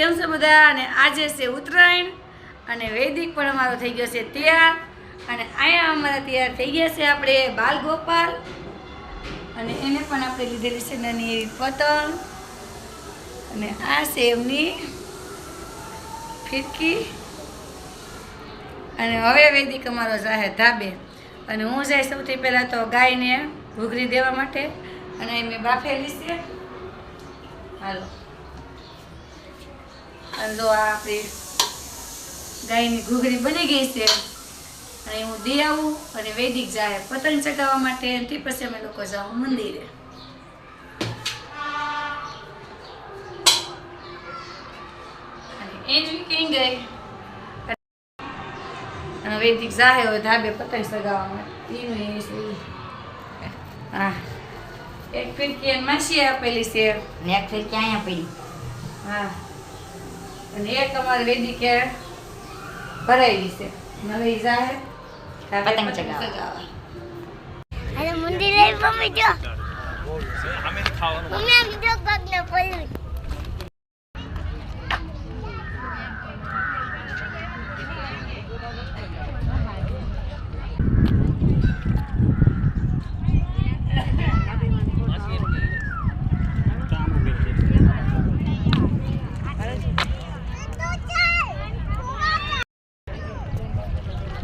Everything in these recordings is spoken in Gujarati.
કેમ છો બધા? અને આજે છે ઉત્તરાયણ અને વૈદિક પણ અમારો થઈ ગયો છે તૈયાર. અને અહીંયા અમારા તૈયાર થઈ ગયા છે આપણે બાલ ગોપાલ. અને એને પણ આપણે લીધેલી છે નાની પતંગ. અને આ છે એમની ફિરકી. અને હવે વૈદિક અમારો જાહે ધાબે. અને હું જાય સૌથી પહેલાં તો ગાયને ઘૂઘરી દેવા માટે. અને એ મેં બાફેલી છે. હાલો. અને જો આ આપણી ગાયની ઘૂઘરી બની ગઈ છે અને હું દે આવું અને વૈદિક જાય પતંગ ચગાવવા માટે તે પછી અમે લોકો જાઉં મંદિરે. અને એન્જવી કઈ ગઈ. વૈદિક જાહે હવે ધાબે પતંગ ચગાવવા માટે. એનું એ છે. હા. એક ફિરકી માસી આપેલી છે. ને એક ફિરકી અહીંયા પડી. હા. અને એક અમારી વેદી કે ભરાયેલી છે. હવે ઈ જાહે. પતંગ ચગાવવા. અરે અરે લઈ મમ્મી જો મમ્મી આમ જો પગને પડ્યું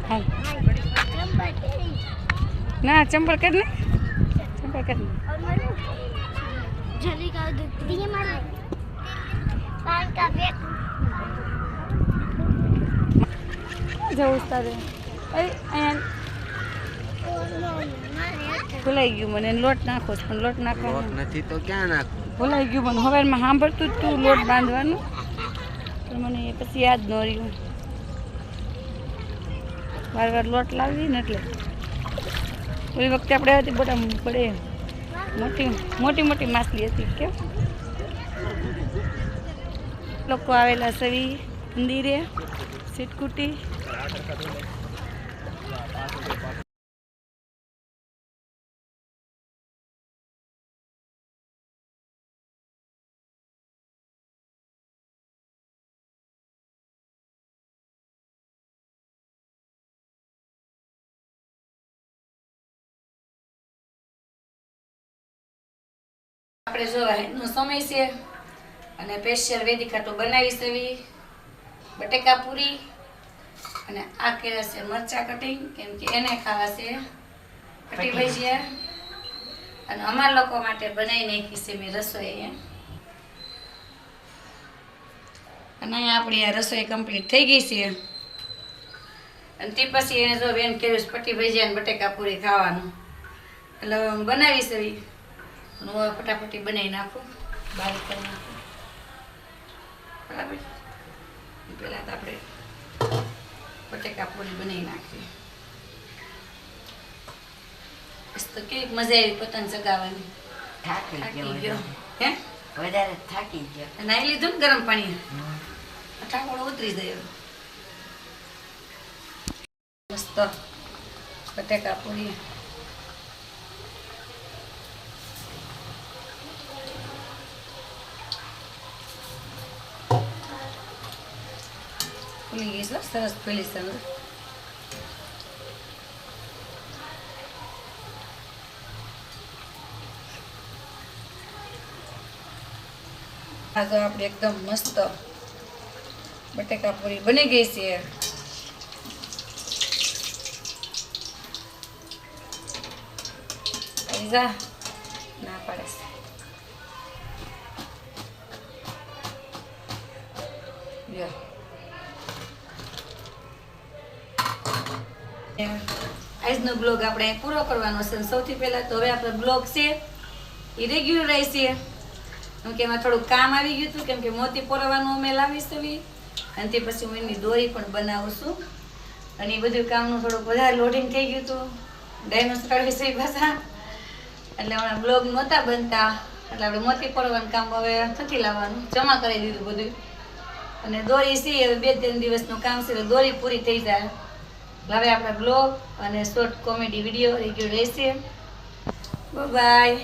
હાલ. નંબર તેરી ના ચંપલ કર ને ચંપલ કર ને और मनु जल्दी कर दो दिए मारे पान का बैग જવું છે તારે અરે અહીંયા ભૂલાઈ ગયું મને લોટ નાખો છે પણ લોટ નાખવા લોટ નથી તો ક્યાં નાખવું ભૂલાઈ ગયું મને હવારમાં સાંભળતું જ તું લોટ બાંધવાનું પણ મને એ પછી યાદ ન રહ્યું વાર વાર લોટ લાવી ને એટલે. ઓલી વખતે આપણે હતી બધા પડે મોટી મોટી મોટી માછલી હતી કેમ? લોકો આવેલા સવી મંદિરે, સીટકુટી. આપણે જો નો સમય છે અને સ્પેશિયલ વેદિકા તો બનાવી સેવી બટેકા પૂરી અને આ કર્યા છે મરચા કટિંગ કેમ કે એને ખાવા છે કટી ભજીયા. અને અમારા લોકો માટે બનાવી નાખી છે મેં રસોઈ અને આપણી આ રસોઈ કમ્પ્લીટ થઈ ગઈ છે. અને તે પછી એને જો બેન કર્યું પટી ભજીયા અને બટેકા પૂરી ખાવાનું. એટલે બનાવી એવી અને હું ફટાફટી બનાવી નાખું બારીક કરી નાખું. બરાબર? પહેલાં તો આપણે બટેકા પૂરી બનાવી નાખીએ. તો કેવી મજા આવી પતંગ ચગાવવાની થાકી ગયો વધારે. હે? વધારે થાકી ગયો. નાઈ લીધું ને ગરમ પાણી. ઠાકોડો ઉતરી ગયો. મસ્ત બટેકા પૂરી ફૂલી ગઈ છે સરસ ફૂલી છે અંદર. આપણે એકદમ મસ્ત બટેકા પૂરી બની ગઈ છે આવી ના પાડે છે લ્યો. આજનો બ્લોગ આપણે પૂરો કરવાનો છે. સૌથી પહેલાં તો હવે આપણો બ્લોગ છે એ રેગ્યુલર રહેશે કેમ કે એમાં થોડુંક કામ આવી ગયું હતું, કેમ કે મોતી પોરવાનું અમે લાવીશ. એવી અને તે પછી હું એની દોરી પણ બનાવું છું. અને એ બધું કામનું થોડુંક વધારે લોડિંગ થઈ ગયું હતું. ડાયનોસોર વિશે ભાષા એટલે હમણાં બ્લોગ નહોતા બનતા. એટલે આપણે મોતી પોરવાનું કામ હવે નથી લાવવાનું. જમા કરી દીધું બધું. અને દોરી સી હવે બે ત્રણ દિવસનું કામ છે દોરી પૂરી થઈ જાય. હવે આપણે બ્લોગ અને શોર્ટ કોમેડી વીડિયો રેગ્યુલર રહેશે. બાય